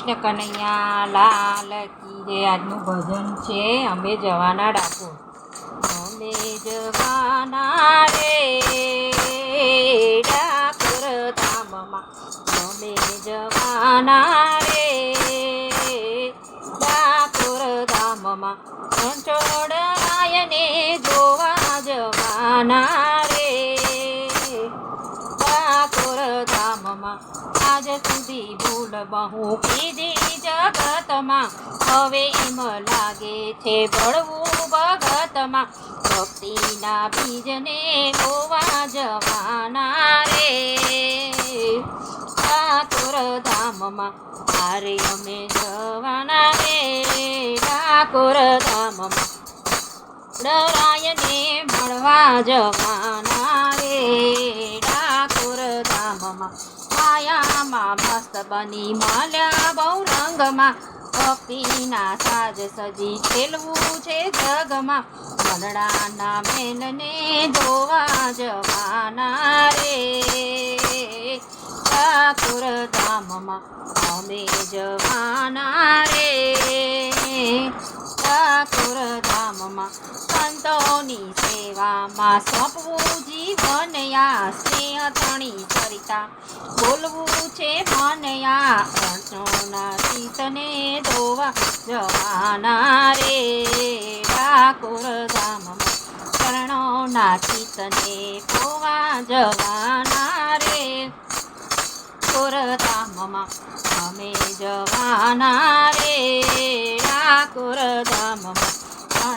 કૃષ્ણ કનૈયા, લાલ કી જય. આજનું ભજન છે, અમે જવાના ડાકોર. અમે જવાના રે ડાકોર ધામમાં. અમે જવાના રે ડાકોર ધામમાં. ચંચોડાયને જોવા જવાના આજ સુધી ભૂલ બહુ કીધી જગતમાં. હવે એમ લાગે છે ભળવું ભગતમાં. ભક્તિના બીજને હોવા જવાના રે. ઠાકોર ધામમાં મારે અમે જવાના રે. ઠાકોર ધામમાં ડરાયને મળવા જવાના રે. ડાકોર ધામમાં માયામાં મસ્ત બની માલ્યા બહુ રંગમાં ભક્તિના સાજ સજી ખેલવું છે જગમાં મલડાના બેનને જોવા જવાના રે ઠાકુર ધામમાં અમે જવાના રે ઠાકોર ધામમાં સંતોની સેવામાં સોંપવું જીવન યા સ્નેહ બોલવું છે મન યા ધોવા. જવાના રે ચિતને ધોવા. જવાના રે અમે જવાના રે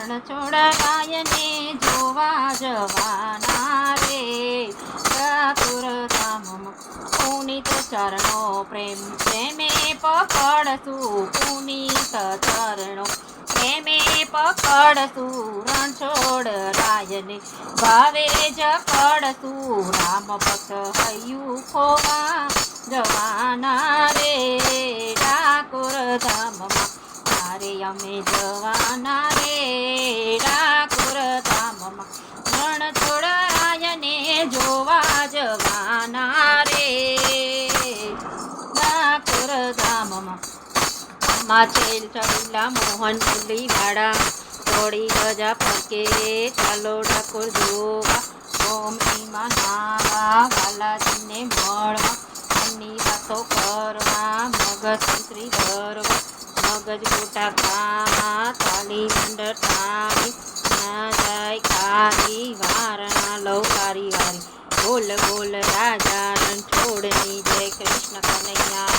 પણ છોડવાયને જોવા જવાના રે ચતુર ધામમાં પુનિત ચરણો પ્રેમ પ્રેમે પકડશું પુનિત ચરણો પ્રેમે પકડશું રણછોડ રાયને ભાવે જકડશું રામ ભક્ત હૈયું ખોવા જવાના રે ઠાકોર ધામમાં મારે અમે જવાના રે. ડાકોર ધામમાં રણ છોડાયને જોવા જવાના રે. ડાકોર ધામમાં માં છેલ ચડીલા મોહન મુરલી વાળા થોડી ગજા પકે ચાલો ઠાકોર જોવા ઓમ ઈમાં નાવા વાલાજીને મળવા. એમની વાતો કરવા, મગજ સંત્રી ધરવા મગજ ગોટા કામા થાળી મંડળ જાય ખારી વારણા લવ કારી વારી. બોલ બોલ રાજા રણછોડની, જય કૃષ્ણ કનૈયા.